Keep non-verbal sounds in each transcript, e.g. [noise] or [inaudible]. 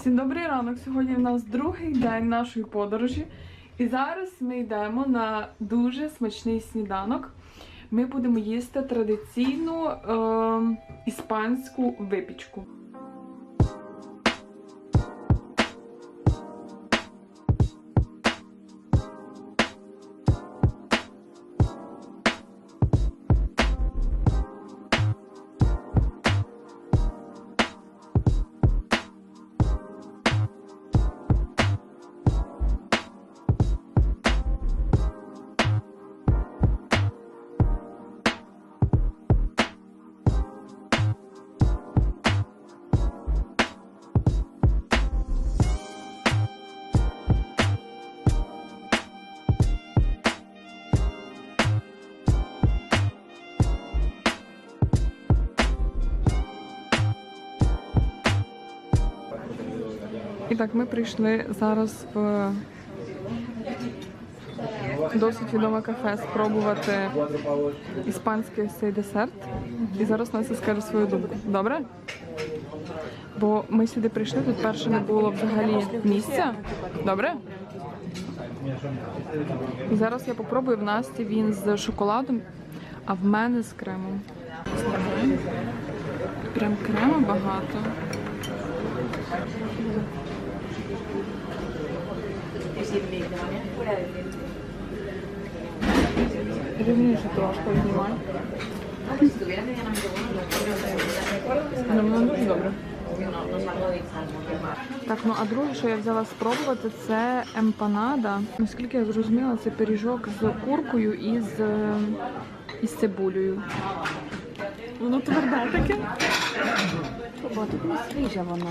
Всім добрий ранок. Сьогодні в нас другий день нашої подорожі. І зараз ми йдемо на дуже смачний сніданок. Ми будемо їсти традиційну е, іспанську випічку. І так, ми прийшли зараз в досить відоме кафе спробувати іспанський цей десерт. І зараз Настя скаже свою думку. Добре? Бо ми сюди прийшли, тут перше не було взагалі місця. Добре? І зараз я попробую в Насті він з шоколадом, а в мене з кремом. Прям крему багато. Рівніше трошки знімай. Ну, воно дуже добре. Так, ну а друге, що я взяла спробувати, це емпанада. Наскільки я зрозуміла, це пиріжок з куркою і з, і з цибулею. Воно тверде таке. О, тут не свіже воно.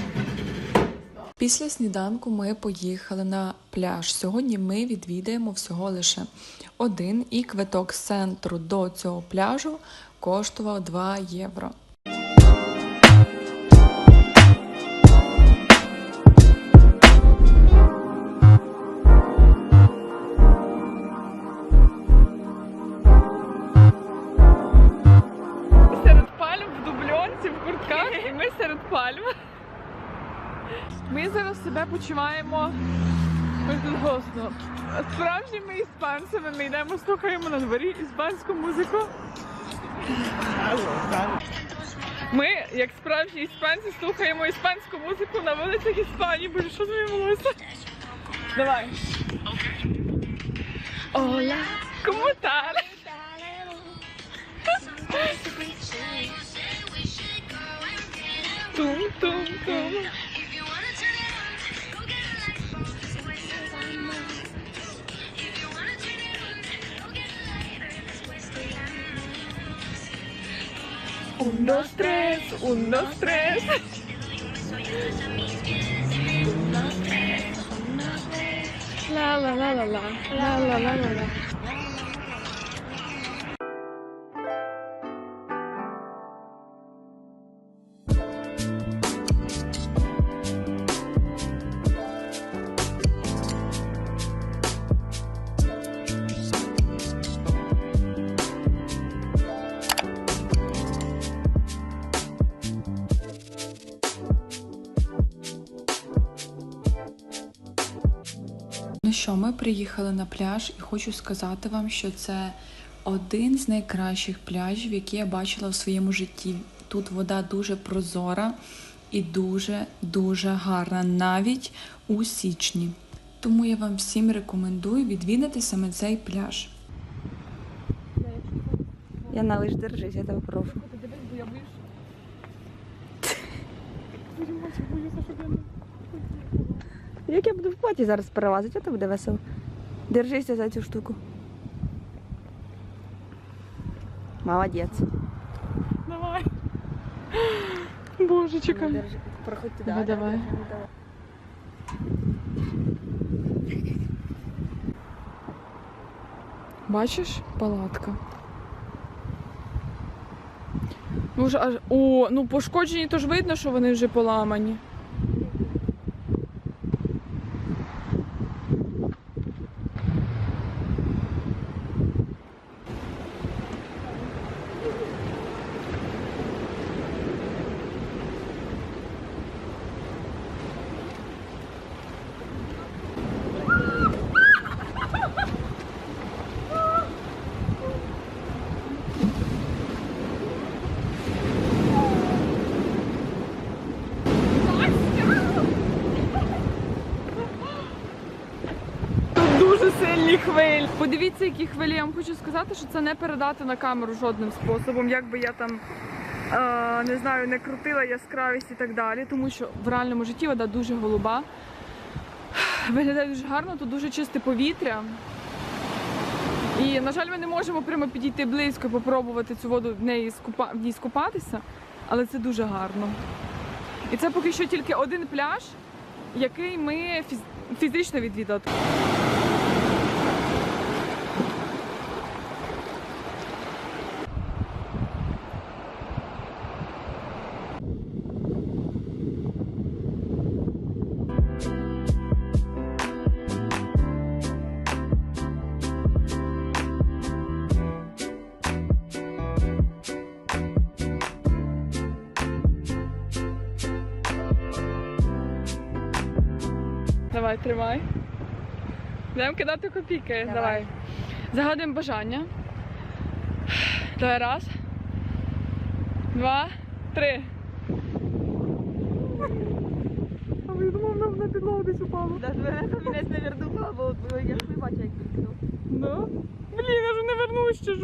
Після сніданку ми поїхали на пляж. Сьогодні ми відвідаємо всього лише один, і квиток з центру до цього пляжу коштував 2 євро. Почуваємо безголосно. Справжніми іспанцями ми йдемо, слухаємо на дворі іспанську музику. Ми, як справжні іспанці, слухаємо іспанську музику на вулицях Іспанії. Боже, що з моїм? Давай. Ола, кому tal? Un, dos, tres. La la la la la, la la la la la. Що, ми приїхали на пляж і хочу сказати вам, що це один з найкращих пляжів, які я бачила в своєму житті. Тут вода дуже прозора і дуже-дуже гарна, навіть у січні. Тому я вам всім рекомендую відвідати саме цей пляж. Я на лиш держись, я тебе прошу. Як я буду в платі зараз перелазити, а то буде весело. Держися за цю штуку. Молодець. Давай. Боже, чекай. Держи, Проходь туди. Давай, да, давай. ну, давай. Бачиш, палатка. Ну, вже аж... О, ну пошкоджені, то ж видно, що вони вже поламані. Тут хвилі. Подивіться, які хвилі. Я вам хочу сказати, що це не передати на камеру жодним способом, як би я там е, не знаю, не крутила яскравість і так далі. Тому що в реальному житті вода дуже голуба. Виглядає дуже гарно, тут дуже чисте повітря. І, на жаль, ми не можемо прямо підійти близько і попробувати цю воду в неї скупа... в ній скупатися, але це дуже гарно. І це поки що тільки один пляж, який ми фіз- фізично відвідали. Тримай. Будемо кидати копійки. Давай. Загадуємо бажання. Давай раз. Два, три. А ви думав, нам на підлогу десь упало. Мене не вернув, бо я ж не бачу, як відкинув. Ну? Блін, я ж не вернусь чи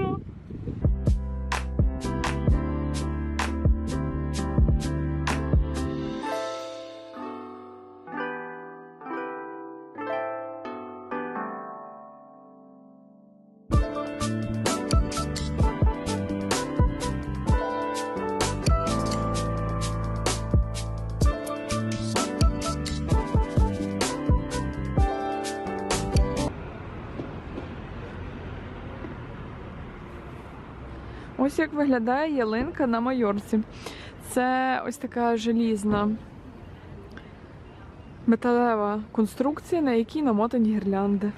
виглядає ялинка на Майорці. Це ось така желізна металева конструкція, на якій намотані гірлянди.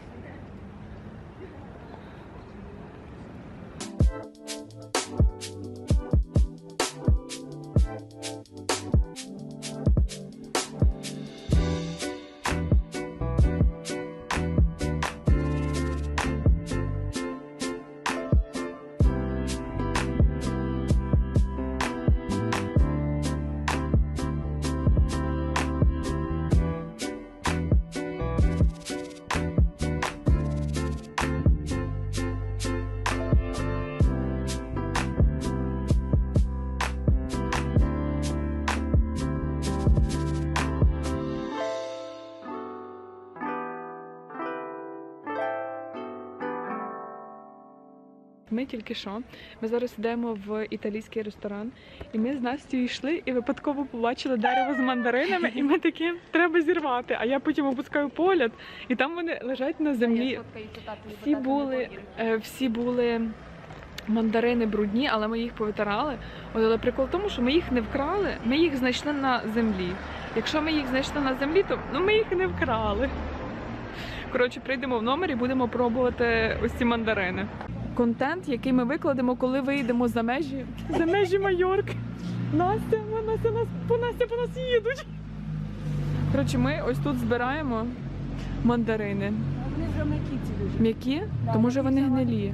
Ми тільки що. Ми зараз йдемо в італійський ресторан, і ми з Настю йшли і випадково побачили дерево з мандаринами, і ми такі треба зірвати. А я потім опускаю погляд, і там вони лежать на землі. Всі були, е, всі були мандарини брудні, але ми їх повитирали. Але прикол в тому, що ми їх не вкрали, ми їх знайшли на землі. Якщо ми їх знайшли на землі, то ну, ми їх не вкрали. Коротше, прийдемо в номер і будемо пробувати ось ці мандарини. Контент, який ми викладемо, коли вийдемо за межі, за межі Майорки. Настя, ми- Настя, нас, по Настя по нас їдуть. Коротше, ми ось тут збираємо мандарини. Вони вже м'які ці дуже. М'які, то може вони гнилі.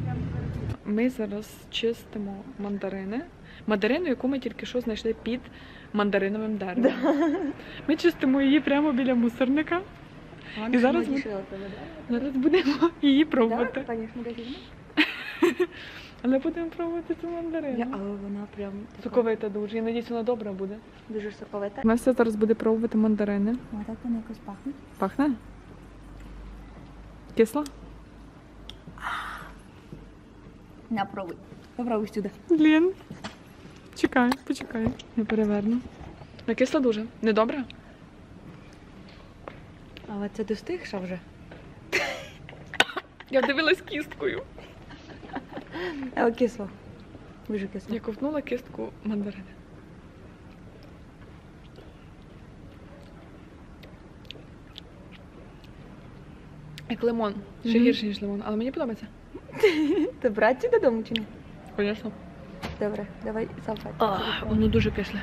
Ми зараз чистимо мандарини. Мандарину, яку ми тільки що знайшли під мандариновим деревом. Ми чистимо її прямо біля мусорника. І зараз ми- Зараз будемо її пробувати. Десь. [laughs] Але будемо пробувати цю мандарину. Але вона прям така Соковита дуже. Я надіюсь, вона добра буде. дуже соковита. Настя зараз буде пробувати мандарини. О, так вони якось пахнуть. Пахне? Кисла? На, пробуй. Попробуй сюди. Блін. Чекай, почекай. Я переверну. Ну, кисла дуже. Недобре? Але це достигша вже. Я дивилась кісткою. Але кисло. Дуже кисло. Я ковтнула кистку мандарини. Як лимон. Ще Мгм. гірше, ніж лимон, але мені подобається. [laughs] Ти брати додому чи ні? Звісно. Добре, давай салфетку. Воно дуже кисле.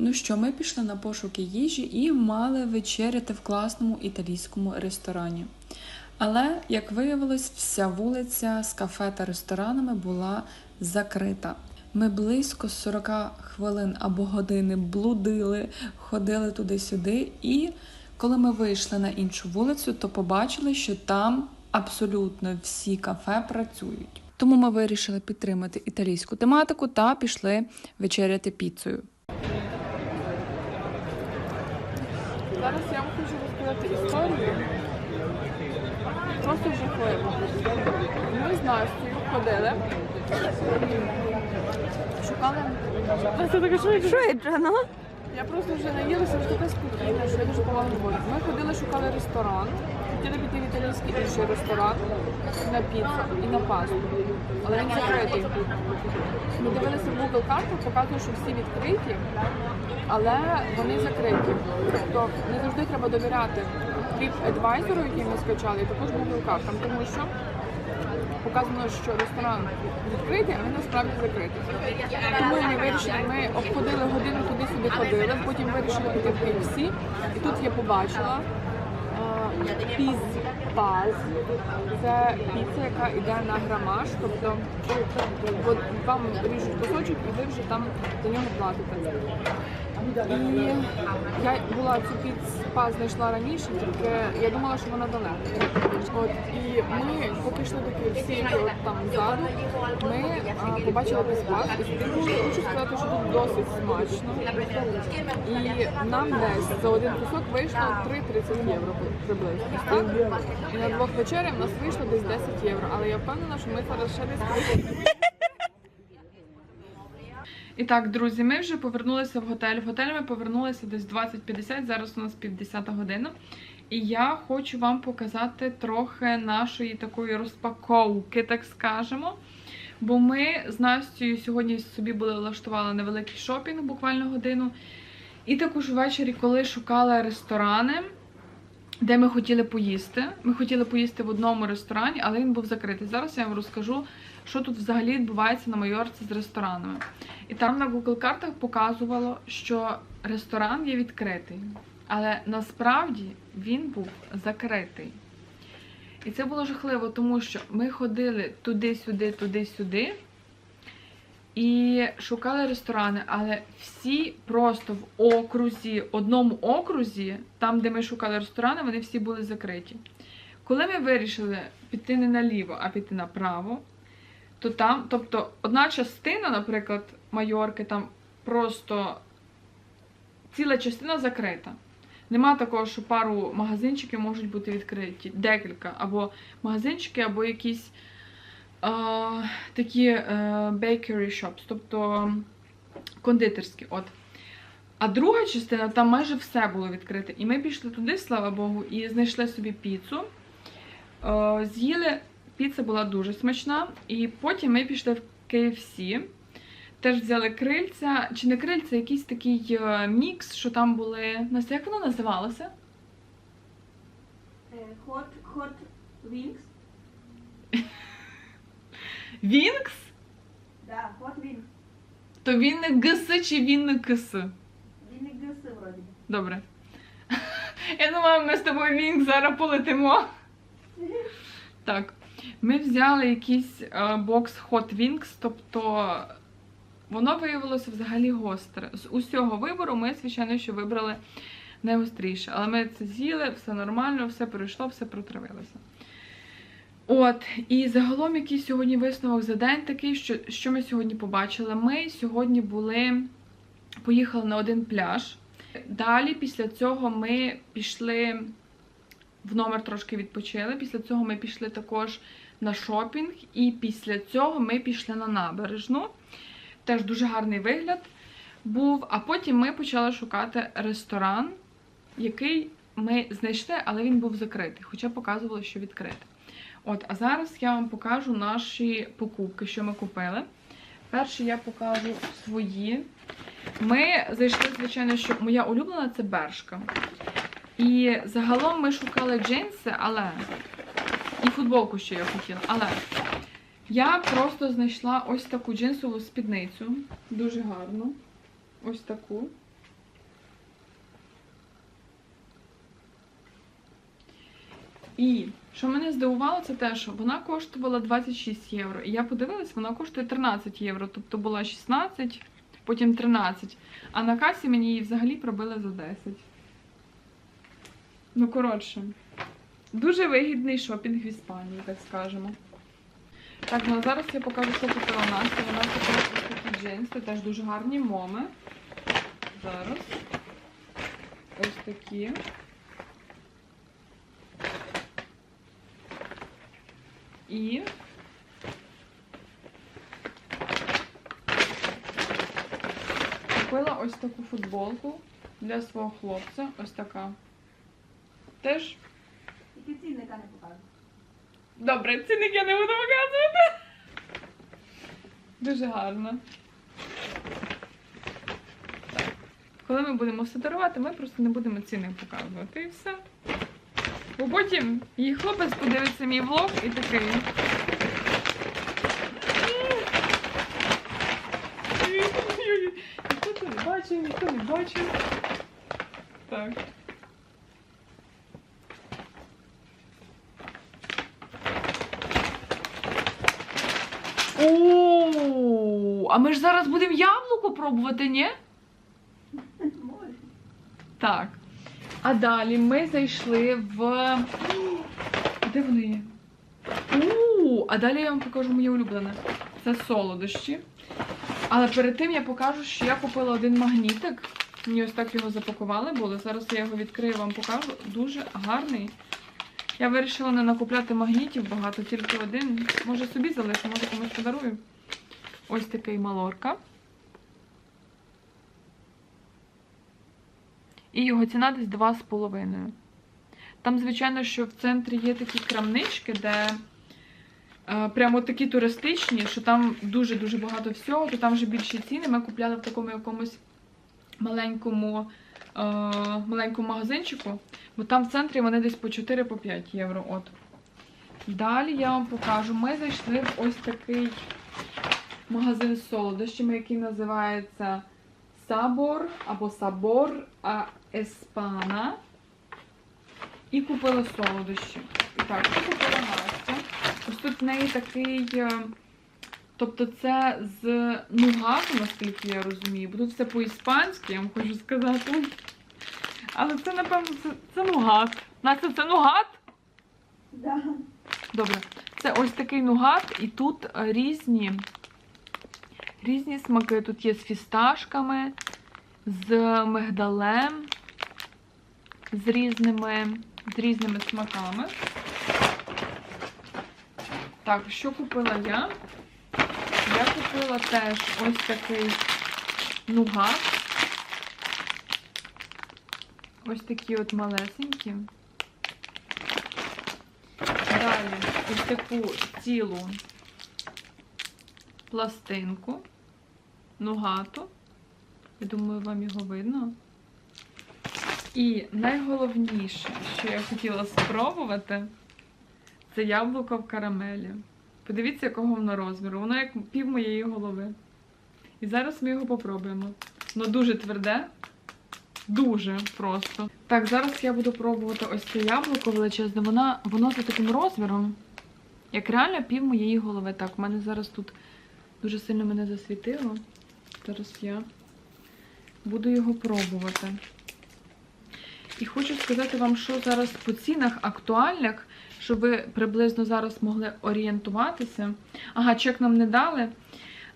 Ну що, ми пішли на пошуки їжі і мали вечеряти в класному італійському ресторані. Але, як виявилось, вся вулиця з кафе та ресторанами була закрита. Ми близько 40 хвилин або години блудили, ходили туди-сюди, і коли ми вийшли на іншу вулицю, то побачили, що там абсолютно всі кафе працюють. Тому ми вирішили підтримати італійську тематику та пішли вечеряти піцею. Зараз я вам хочу розказати історію. Жахливо. Ми з Настю ходили. Шукали. Настя така швидше. Швидше, ну. Я просто вже наїлася, вже така спокійна, що я дуже поважно говорю. Ми ходили, шукали ресторан, хотіли піти в італійський інший ресторан на піцу і на пасту. Але він закритий. Ми дивилися в Google картах, показує, що всі відкриті, але вони закриті. Тобто не завжди треба довіряти TripAdvisor, який ми скачали, і також Google картам, тому що показано, що ресторан відкритий, а він насправді закритий. Тому ми вирішили, ми обходили годину туди-сюди ходили, потім вирішили піти в KFC, і тут я побачила піз паз. Це піца, яка йде на грамаж, тобто от вам ріжуть кусочок і ви вже там за нього платите. І я була цю піц-паз знайшла раніше, тільки я думала, що вона далеко. От і ми поки йшли до KFC, там ззаду, ми а, побачили і хочу сказати, що тут досить смачно. І нам десь за один кусок вийшло 3,30 євро приблизно. І на двох вечерях в нас вийшло десь 10 євро, але я впевнена, що ми зараз ще десь І так, друзі, ми вже повернулися в готель. В готель ми повернулися десь 20.50, зараз у нас 50 година. І я хочу вам показати трохи нашої такої розпаковки, так скажемо. Бо ми з Настю сьогодні собі були влаштували невеликий шопінг, буквально годину. І також ввечері, коли шукали ресторани, де ми хотіли поїсти. Ми хотіли поїсти в одному ресторані, але він був закритий. Зараз я вам розкажу, що тут взагалі відбувається на Майорці з ресторанами. І там на Google картах показувало, що ресторан є відкритий, але насправді він був закритий. І це було жахливо, тому що ми ходили туди-сюди, туди-сюди і шукали ресторани, але всі просто в окрузі, одному окрузі, там, де ми шукали ресторани, вони всі були закриті. Коли ми вирішили піти не наліво, а піти направо, то там, тобто, одна частина, наприклад, Майорки, там просто ціла частина закрита. Нема такого, що пару магазинчиків можуть бути відкриті, декілька, або магазинчики, або якісь е, такі е, bakery shops, тобто кондитерські. От. А друга частина, там майже все було відкрите. І ми пішли туди, слава Богу, і знайшли собі піцу. Е, з'їли, піца була дуже смачна. І потім ми пішли в KFC. Теж взяли крильця, чи не крильця, якийсь такий е, мікс, що там були. Настя, як воно називалося? Hot, hot wings. Вінкс? Да, hot wings. То він не ГС чи він не КС? Він не гси вроді. Добре. [laughs] Я думаю, ми з тобою Вінкс зараз полетимо. [laughs] Так. Ми взяли якийсь е, бокс Hot Wings, тобто воно виявилося взагалі гостре. З усього вибору ми, звичайно, що вибрали найгостріше. Але ми це з'їли, все нормально, все пройшло, все протравилося. От, і загалом який сьогодні висновок за день такий, що, що ми сьогодні побачили? Ми сьогодні були, поїхали на один пляж. Далі, після цього, ми пішли в номер трошки відпочили. Після цього ми пішли також на шопінг, і після цього ми пішли на набережну. Теж дуже гарний вигляд був. А потім ми почали шукати ресторан, який ми знайшли, але він був закритий, хоча показувало, що відкритий. От, а зараз я вам покажу наші покупки, що ми купили. Перше я покажу свої. Ми зайшли, звичайно, що моя улюблена це бершка. І загалом ми шукали джинси, але. І футболку ще я хотіла. Але я просто знайшла ось таку джинсову спідницю. Дуже гарну. Ось таку. І що мене здивувало, це те, що вона коштувала 26 євро. І я подивилась, вона коштує 13 євро. Тобто була 16, потім 13. А на касі мені її взагалі пробили за 10. Ну, коротше, дуже вигідний шопінг в Іспанії, так скажемо. Так, ну а зараз я покажу, що купила Настя. Вона купила такі джинси, теж дуже гарні моми. Зараз. Ось такі. І купила ось таку футболку для свого хлопця. Ось така. Теж Тільки цінника не покажу. Добре, цінник я не буду показувати. Дуже гарно. Так. Коли ми будемо все дарувати, ми просто не будемо ціни показувати і все. Бо потім її хлопець подивиться мій влог і такий. Ніхто не бачив, ніхто не бачив. Так. О, а ми ж зараз будемо яблуко пробувати, ні? Так. А далі ми зайшли в. Де вони є? У, а далі я вам покажу моє улюблене. Це солодощі. Але перед тим я покажу, що я купила один магнітик. Мені ось так його запакували було. Зараз я його відкрию вам покажу. Дуже гарний. Я вирішила не накупляти магнітів багато, тільки один. Може собі залишу, може комусь подарую. Ось такий малорка. І його ціна десь 2,5. Там, звичайно, що в центрі є такі крамнички, де е, прямо такі туристичні, що там дуже-дуже багато всього, то там вже більші ціни. Ми купляли в такому якомусь маленькому, е, маленькому магазинчику, бо там в центрі вони десь по 4-5 євро. От. Далі я вам покажу. Ми зайшли в ось такий магазин з солодощами, який називається Sabor або a Espana. І купила солодощі. І так, що купила Настя. Ось тут в неї такий. е, Тобто це з нугату, наскільки я розумію, бо тут все по-іспанськи, я вам хочу сказати. Але це, напевно, це, це нугат. Настя, це нугат? Да. Добре. Це ось такий нугат, і тут е, різні, різні смаки. Тут є з фісташками, з мигдалем, з різними, з різними смаками. Так, що купила я? Я купила теж ось такий нугат. Ось такі от малесенькі. Далі ось таку цілу пластинку нугату. Я думаю, вам його видно. І найголовніше, що я хотіла спробувати, це яблуко в карамелі. Подивіться, якого воно розміру. Воно як пів моєї голови. І зараз ми його попробуємо. Воно дуже тверде. Дуже просто. Так, зараз я буду пробувати ось це яблуко величезне. Воно, воно за таким розміром, як реально пів моєї голови. Так, в мене зараз тут дуже сильно мене засвітило. Зараз я буду його пробувати. І хочу сказати вам, що зараз по цінах актуальних, щоб ви приблизно зараз могли орієнтуватися. Ага, чек нам не дали.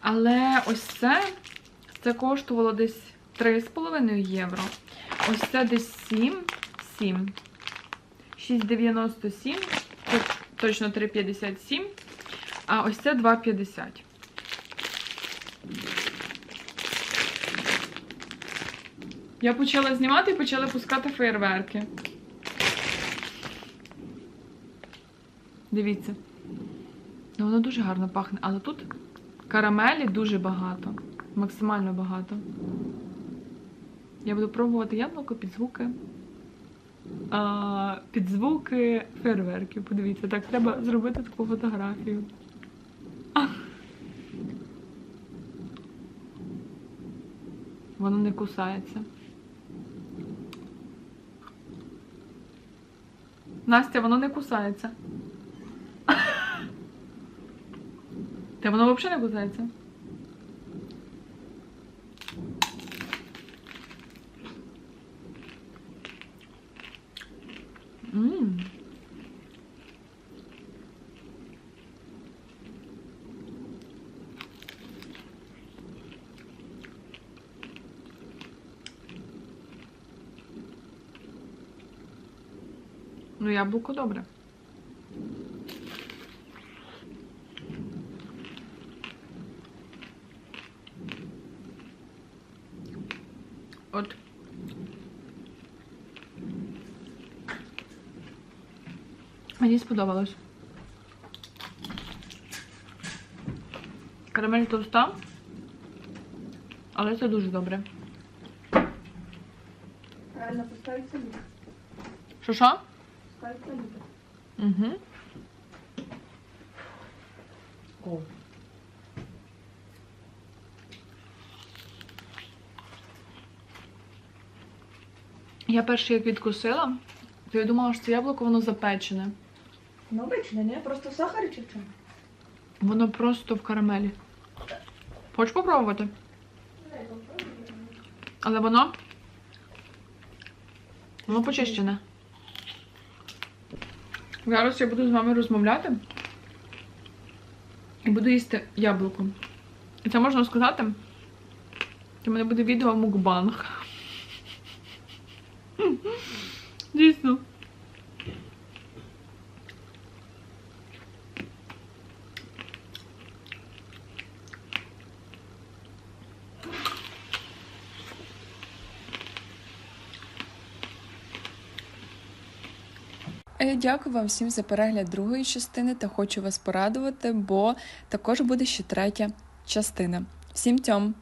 Але ось це, це коштувало десь 3,5 євро. Ось це десь 7, 7. 6,97. Точно 3,57. А ось це 2,50. Я почала знімати і почала пускати фейерверки. Дивіться. Ну, воно дуже гарно пахне, але тут Карамелі дуже багато. Максимально багато. Я буду пробувати яблуко під звуки. А, під звуки фейерверків. Подивіться, так треба зробити таку фотографію. Воно не кусається. Настя, воно не кусається. [laughs] Та воно взагалі не кусається. Мм. Ну, яблуко добре. От. Мені сподобалось. Карамель товста, але це дуже добре. Правильно, поставить собі. Що що? Угу. Я перше як відкусила, то я думала, що це яблуко воно запечене. Ну, обичне, не? Просто в сахарі чи в чому? Воно просто в карамелі. Хочеш попробувати? Але воно. Воно почищене. Зараз я буду з вами розмовляти і буду їсти яблуко. І це можна сказати. Це в мене буде відео мукбанг. Дійсно. Е, Дякую вам всім за перегляд другої частини та хочу вас порадувати, бо також буде ще третя частина. Всім тьом!